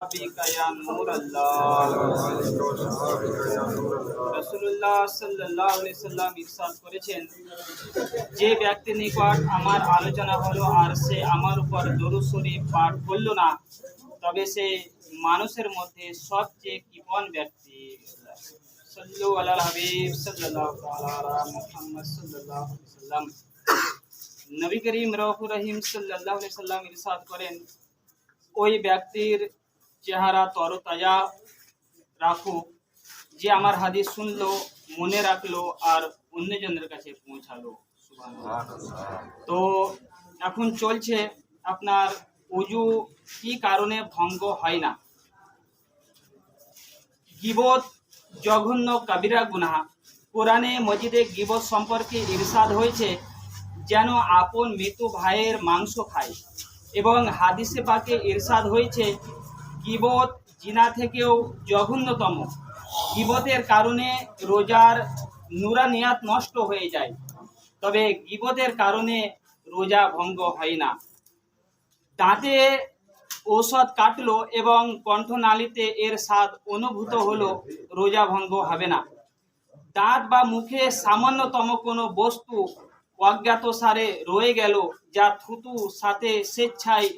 بك يا نور الله রাসূলুল্লাহ সাল্লাল্লাহু আলাইহি সাল্লাম ইরশাদ করেছেন যে ব্যক্তির নিকট আমার আলোচনা হলো আর সে আমার উপর দরুদ শরীফ পাঠ করলো না তবে সে মানুষের মধ্যে সবচেয়ে কৃপণ ব্যক্তি সাল্লু আলাল হাবিব সাল্লাল্লাহু তাআলা আলা মুহাম্মদ সাল্লাল্লাহু আলাইহি সাল্লাম নবী করিম রউফুর রহিম সাল্লাল্লাহু আলাইহি সাল্লাম ইরশাদ করেন ওই ব্যক্তির চেহারা তরতাজা রাখুক যে আমার হাদিস শুনলো, মনে রাখল আর অন্যজনের কাছে পৌঁছালো। তো এখন চলছে আপনার উজু কি কারণে ভঙ্গ হয় না? গিবত জঘন্য কাবিরা গুনাহ। কোরআনে মজিদে গিবত সম্পর্কে ইরশাদ হয়েছে, যেন আপন মৃত ভাইয়ের মাংস খায়। এবং হাদিসে পাকে ইরশাদ হয়েছে গিবত জিনা থেকেও জঘন্যতম। গিবতের কারণে রোজার নুরানিয়াত নষ্ট হয়ে যায়। তবে গিবতের কারণে রোজা ভঙ্গ হয় না। দাঁতে ঔষধ কাটলো এবং কণ্ঠনালীতে এর স্বাদ অনুভূত হলো, রোজা ভঙ্গ হবে না। দাঁত বা মুখে সামান্যতম কোনো বস্তু অজ্ঞাত সারে রয়ে গেল, যা থুতু, সাথে স্বেচ্ছায়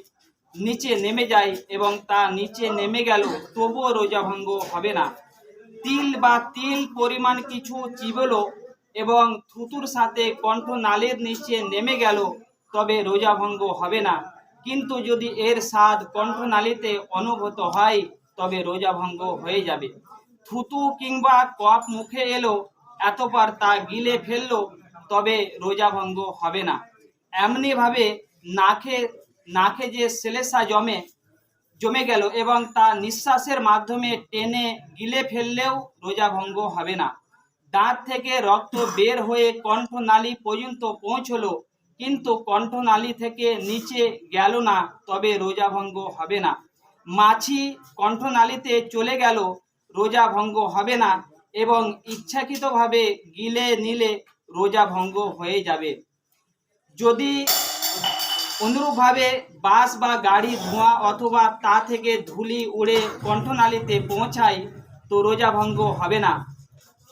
নিচে নেমে যায় এবং তা নিচে নেমে গেল, তবুও রোজা ভঙ্গ হবে না। তিল বা তিল পরিমাণ কিছু চিবলো এবং থুতুর সাথে কণ্ঠনালীর নিচে নেমে গেল, তবে রোজা ভঙ্গ হবে না। কিন্তু যদি এর স্বাদ কণ্ঠনালীতে অনুভূত হয়, তবে রোজা ভঙ্গ হয়ে যাবে। থুতু কিংবা কপ মুখে এলো, এতবার তা গিলে ফেলল, তবে রোজা ভঙ্গ হবে না। এমনিভাবে নাকে নাকে যে সেলেসা জমে জমে গেল এবং তা নিঃশ্বাসের মাধ্যমে টেনে গিলে ফেললেও রোজা ভঙ্গ হবে না। দাঁত থেকে রক্ত বের হয়ে কণ্ঠনালী পর্যন্ত পৌঁছলো, কিন্তু কণ্ঠনালী থেকে নিচে গেল না, তবে রোজা ভঙ্গ হবে না। মাছি কণ্ঠনালীতে চলে গেল রোজা ভঙ্গ হবে না এবং ইচ্ছাকৃতভাবে গিলে নিলে রোজা ভঙ্গ হয়ে যাবে। যদি অনুরূপভাবে বাস বা গাড়ি, ধোঁয়া অথবা তা থেকে ধুলি উড়ে কণ্ঠনালীতে পৌঁছায় তো রোজা ভঙ্গ হবে না।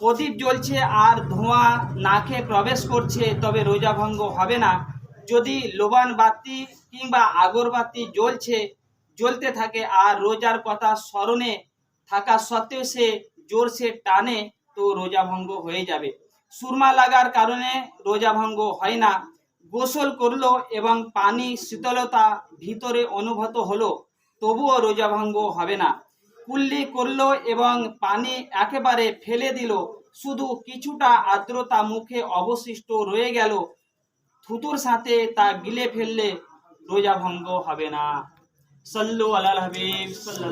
প্রদীপ জ্বলছে আর ধোঁয়া নাকে প্রবেশ করছে, তবে রোজা ভঙ্গ হবে না। যদি লোবান বাতি কিংবা আগরবাতি জ্বলছে, জ্বলতে থাকে আর রোজার কথা স্মরণে থাকা সত্ত্বেও সে জোরসে টানে, তো রোজা ভঙ্গ হয়ে যাবে। সুরমা লাগার কারণে রোজা ভঙ্গ হয় না। গোসল করল এবং পানি শীতলতা ভিতরে অনুভূত হলো, তবুও রোজা ভঙ্গ হবে না। কুল্লি করল এবং পানি একেবারে ফেলে দিল। শুধু কিছুটা আর্দ্রতা মুখে অবশিষ্ট রয়ে গেল। থুতুর সাথে তা গিলে ফেললে রোজা ভঙ্গ হবে না। সল্লু আলাল হাবিব